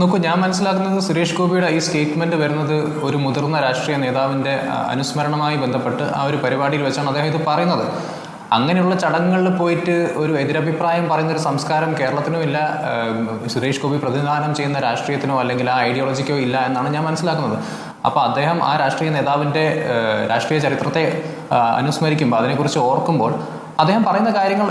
നോക്കൂ ഞാൻ മനസ്സിലാക്കുന്നത് സുരേഷ് ഗോപിയുടെ ഈ സ്റ്റേറ്റ്മെന്റ് വരുന്നത് ഒരു മുതിർന്ന രാഷ്ട്രീയ നേതാവിന്റെ അനുസ്മരണമായി ബന്ധപ്പെട്ട് ആ ഒരു പരിപാടിയിൽ വെച്ചാണ് അദ്ദേഹം ഇത് പറയുന്നത്. അങ്ങനെയുള്ള ചടങ്ങുകളിൽ പോയിട്ട് ഒരു എതിരഭിപ്രായം പറയുന്ന ഒരു സംസ്കാരം കേരളത്തിനും ഇല്ല സുരേഷ് ഗോപി പ്രതിനിധാനം ചെയ്യുന്ന രാഷ്ട്രീയത്തിനോ അല്ലെങ്കിൽ ആ ഐഡിയോളജിക്കോ ഇല്ല എന്നാണ് ഞാൻ മനസ്സിലാക്കുന്നത്. അപ്പോൾ അദ്ദേഹം ആ രാഷ്ട്രീയ നേതാവിന്റെ രാഷ്ട്രീയ ചരിത്രത്തെ അനുസ്മരിക്കുമ്പോൾ അതിനെക്കുറിച്ച് ഓർക്കുമ്പോൾ അദ്ദേഹം പറയുന്ന കാര്യങ്ങൾ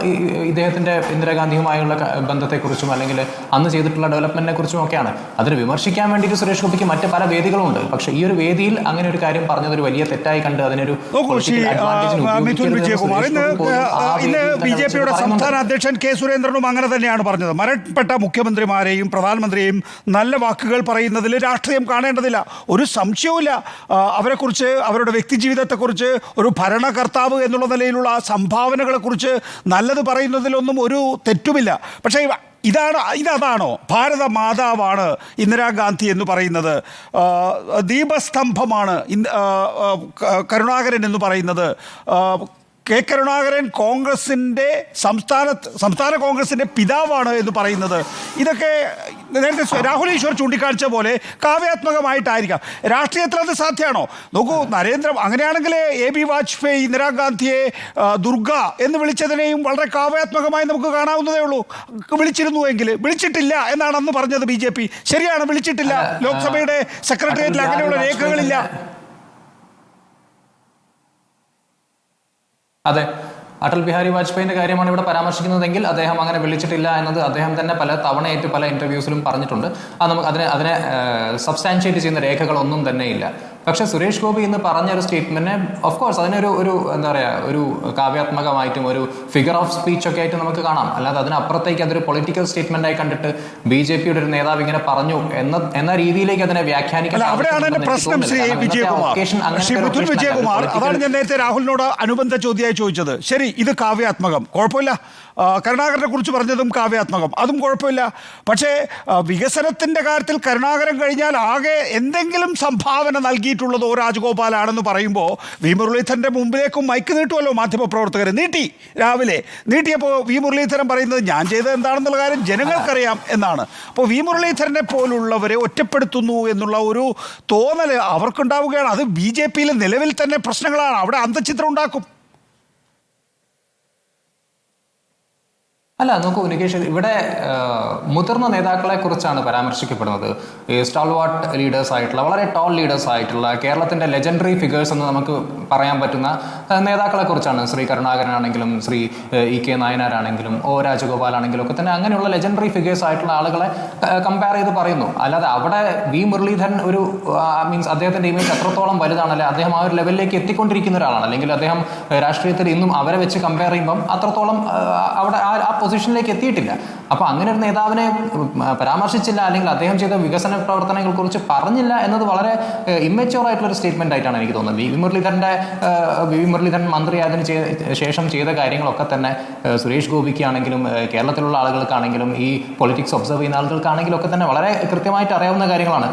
ഇദ്ദേഹത്തിന്റെ ഇന്ദിരാഗാന്ധിയുമായുള്ള ബന്ധത്തെക്കുറിച്ചും അല്ലെങ്കിൽ അന്ന് ചെയ്തിട്ടുള്ള ഡെവലപ്മെന്റിനെ കുറിച്ചും ഒക്കെയാണ്. അതിന് വിമർശിക്കാൻ വേണ്ടിയിട്ട് സുരേഷ് ഗോപിക്ക് മറ്റ് പല വേദികളുമുണ്ട്. പക്ഷേ ഈ ഒരു വേദിയിൽ അങ്ങനെ ഒരു കാര്യം പറഞ്ഞതൊരു വലിയ തെറ്റായി കണ്ട് അതിനൊരു ഇന്ന് ബി ജെ പിയുടെ സംസ്ഥാന അധ്യക്ഷൻ കെ സുരേന്ദ്രനും അങ്ങനെ തന്നെയാണ് പറഞ്ഞത്. മരണപ്പെട്ട മുഖ്യമന്ത്രിമാരെയും പ്രധാനമന്ത്രിയെയും നല്ല വാക്കുകൾ പറയുന്നതിൽ രാഷ്ട്രീയം കാണേണ്ടതില്ല. ഒരു സംശയവുമില്ല. അവരെക്കുറിച്ച് അവരുടെ വ്യക്തിജീവിതത്തെക്കുറിച്ച് ഒരു ഭരണകർത്താവ് എന്നുള്ള നിലയിലുള്ള സംഭാവനകളെക്കുറിച്ച് നല്ലത് പറയുന്നതിലൊന്നും ഒരു തെറ്റുമില്ല. പക്ഷേ ഇതാണ് ഇതതാണോ? ഭാരത മാതാവാണ് ഇന്ദിരാഗാന്ധി എന്ന് പറയുന്നത്. ദീപസ്തംഭമാണ് കരുണാകരൻ എന്ന് പറയുന്നത്. കെ കരുണാകരൻ കോൺഗ്രസിന്റെ സംസ്ഥാന സംസ്ഥാന കോൺഗ്രസിന്റെ പിതാവാണ് എന്ന് പറയുന്നത്. ഇതൊക്കെ നേരത്തെ രാഹുൽ ഈശ്വർ ചൂണ്ടിക്കാണിച്ച പോലെ കാവ്യാത്മകമായിട്ടായിരിക്കാം. രാഷ്ട്രീയത്തിൽ അത് സാധ്യമാണോ? നോക്കൂ നരേന്ദ്ര അങ്ങനെയാണെങ്കിൽ എ ബി വാജ്പേയി ഇന്ദിരാഗാന്ധിയെ ദുർഗ എന്ന് വിളിച്ചതിനെയും വളരെ കാവ്യാത്മകമായി നമുക്ക് കാണാവുന്നതേ ഉള്ളൂ. വിളിച്ചിരുന്നുവെങ്കിൽ വിളിച്ചിട്ടില്ല എന്നാണ് അന്ന് പറഞ്ഞത് ബി ജെ പി. ശരിയാണ് വിളിച്ചിട്ടില്ല. ലോക്സഭയുടെ സെക്രട്ടേറിയറ്റിൽ അങ്ങനെയുള്ള രേഖകളില്ല. അതെ അടൽ ബിഹാരി വാജ്പേയിന്റെ കാര്യമാണ് ഇവിടെ പരാമർശിക്കുന്നതെങ്കിൽ അദ്ദേഹം അങ്ങനെ വിളിച്ചിട്ടില്ല എന്നത് അദ്ദേഹം തന്നെ പല തവണയായിട്ട് പല ഇന്റർവ്യൂസിലും പറഞ്ഞിട്ടുണ്ട്. അത് നമുക്ക് അതിനെ അതിനെ സബ്സ്റ്റാൻഷിയേറ്റ് ചെയ്യുന്ന രേഖകളൊന്നും തന്നെ ഇല്ല പക്ഷെ സുരേഷ് ഗോപി ഇന്ന് പറഞ്ഞ ഒരു സ്റ്റേറ്റ്മെന്റിനെ ഓഫ് കോഴ്സ് അതിനൊരു ഒരു എന്താ പറയുക ഒരു കാവ്യാത്മകമായിട്ടും ഒരു ഫിഗർ ഓഫ് സ്പീച്ച് ഒക്കെ ആയിട്ട് നമുക്ക് കാണാം. അല്ലാതെ അതിനപ്പുറത്തേക്ക് അതൊരു പൊളിറ്റിക്കൽ സ്റ്റേറ്റ്മെന്റ് ആയി കണ്ടിട്ട് ബി ജെ പിയുടെ ഒരു നേതാവ് ഇങ്ങനെ പറഞ്ഞു എന്ന എന്ന രീതിയിലേക്ക് അതിനെ വ്യാഖ്യാനിക്കാൻ അവിടെയാണ് പ്രശ്നം ശ്രീ വിജയകുമാർ. occasion ശ്രീ മിഥുൻ വിജയകുമാർ അതാണ് ഞാൻ നേരത്തെ രാഹുലിനോട് അനുബന്ധ ചോദ്യമായി ചോദിച്ചത്. ശരി ഇത് കാവ്യാത്മകം. കുഴപ്പമില്ല. കരുണാകരനെ കുറിച്ച് പറഞ്ഞതും കാവ്യാത്മകം. അതും കുഴപ്പമില്ല. പക്ഷേ വികസനത്തിന്റെ കാര്യത്തിൽ കരുണാകരൻ കഴിഞ്ഞാൽ ആകെ എന്തെങ്കിലും സംഭാവന നൽകിയിട്ടുള്ളത് ഒ രാജഗോപാലാണെന്ന് പറയുമ്പോൾ വി മുരളീധരന്റെ മുമ്പിലേക്കും മൈക്ക് നീട്ടുമല്ലോ മാധ്യമപ്രവർത്തകർ നീട്ടി രാവിലെ. നീട്ടിയപ്പോൾ വി മുരളീധരൻ പറയുന്നത് ഞാൻ ചെയ്തത് എന്താണെന്നുള്ള കാര്യം ജനങ്ങൾക്കറിയാം എന്നാണ്. അപ്പോൾ വി മുരളീധരനെ പോലുള്ളവരെ ഒറ്റപ്പെടുത്തുന്നു എന്നുള്ള ഒരു തോന്നൽ അവർക്കുണ്ടാവുകയാണ്. അത് ബി ജെ പിയിൽ നിലവിൽ തന്നെ പ്രശ്നങ്ങളാണ്. അവിടെ അന്തചിത്രം ഉണ്ടാക്കും. അല്ല നോക്കൂ നികേഷ് ഇവിടെ മുതിർന്ന നേതാക്കളെ കുറിച്ചാണ് പരാമർശിക്കപ്പെടുന്നത്. ഈ സ്റ്റാൾവാട്ട് ലീഡേഴ്സ് ആയിട്ടുള്ള വളരെ ടോൾ ലീഡേഴ്സ് ആയിട്ടുള്ള കേരളത്തിന്റെ ലെജൻഡറി ഫിഗേഴ്സ് എന്ന് നമുക്ക് പറയാൻ പറ്റുന്ന നേതാക്കളെ കുറിച്ചാണ് ശ്രീ കരുണാകരനാണെങ്കിലും ശ്രീ ഇ കെ നായനാരാണെങ്കിലും ഒ രാജഗോപാൽ ആണെങ്കിലും ഒക്കെ തന്നെ അങ്ങനെയുള്ള ലെജൻഡറി ഫിഗേഴ്സ് ആയിട്ടുള്ള ആളുകളെ കമ്പയർ ചെയ്ത് പറയുന്നു. അല്ലാതെ അവിടെ വി. മുരളീധരൻ ഒരു മീൻസ് അദ്ദേഹത്തിന്റെ ഇമേജ് എത്രത്തോളം വലുതാണ് അല്ലെങ്കിൽ അദ്ദേഹം ആ ഒരു ലെവലിലേക്ക് എത്തിക്കൊണ്ടിരിക്കുന്ന ഒരാളാണ്. അല്ലെങ്കിൽ അദ്ദേഹം രാഷ്ട്രീയത്തിൽ ഇന്നും അവരെ വെച്ച് കമ്പയർ ചെയ്യുമ്പം അത്രത്തോളം അവിടെ ആ പൊസിഷനിലേക്ക് എത്തിയിട്ടില്ല. അപ്പൊ അങ്ങനെ ഒരു നേതാവിനെ പരാമർശിച്ചില്ല അല്ലെങ്കിൽ അദ്ദേഹം ചെയ്ത വികസന പ്രവർത്തനങ്ങളെ കുറിച്ച് പറഞ്ഞില്ല എന്നത് വളരെ ഇമ്മച്ചുവർ ആയിട്ടുള്ള ഒരു സ്റ്റേറ്റ്മെന്റ് ആയിട്ടാണ് എനിക്ക് തോന്നുന്നത്. വി മുരളീധരന്റെ ആ, വി മുരളീധരൻ മന്ത്രിയായതിനു ചെയ്ത- ശേഷം ചെയ്ത കാര്യങ്ങളൊക്കെ തന്നെ സുരേഷ് ഗോപിക്കാണെങ്കിലും ആണെങ്കിലും കേരളത്തിലുള്ള ആളുകൾക്കാണെങ്കിലും ഈ പൊളിറ്റിക്സ് ഒബ്സർവ് ചെയ്യുന്ന ആളുകൾക്കാണെങ്കിലും ഒക്കെ തന്നെ വളരെ കൃത്യമായിട്ട് അറിയാവുന്ന കാര്യങ്ങളാണ്.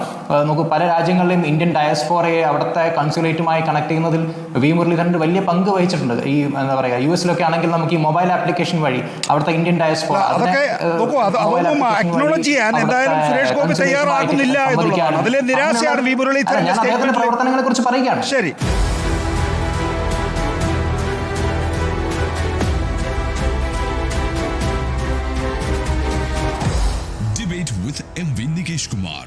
നമുക്ക് പല രാജ്യങ്ങളിലും ഇന്ത്യൻ ഡയസ്ഫോറയെ അവിടുത്തെ കൺസുലേറ്റുമായി കണക്ട് ചെയ്യുന്നതിൽ വി മുരളീധരന്റെ വലിയ പങ്ക് വഹിച്ചിട്ടുണ്ട്. ഈ എന്താ പറയുക യു എസിലൊക്കെ ആണെങ്കിൽ നമുക്ക് ഈ മൊബൈൽ ആപ്ലിക്കേഷൻ വഴി അവിടുത്തെ ഇന്ത്യൻ അതൊക്കെ നോക്കൂ അത് അതൊന്നും അക്നോളജ് ചെയ്യാൻ എന്തായാലും സുരേഷ് ഗോപി തയ്യാറാകുന്നില്ല എന്നുള്ളതാണ്. അതിലെ നിരാശയാണ് വി സ്റ്റേറ്റ്മെന്റിൽ പ്രവർത്തനങ്ങളെ കുറിച്ച് പറയുകയാണ്. ശരി. Debate with MV Nikesh Kumar.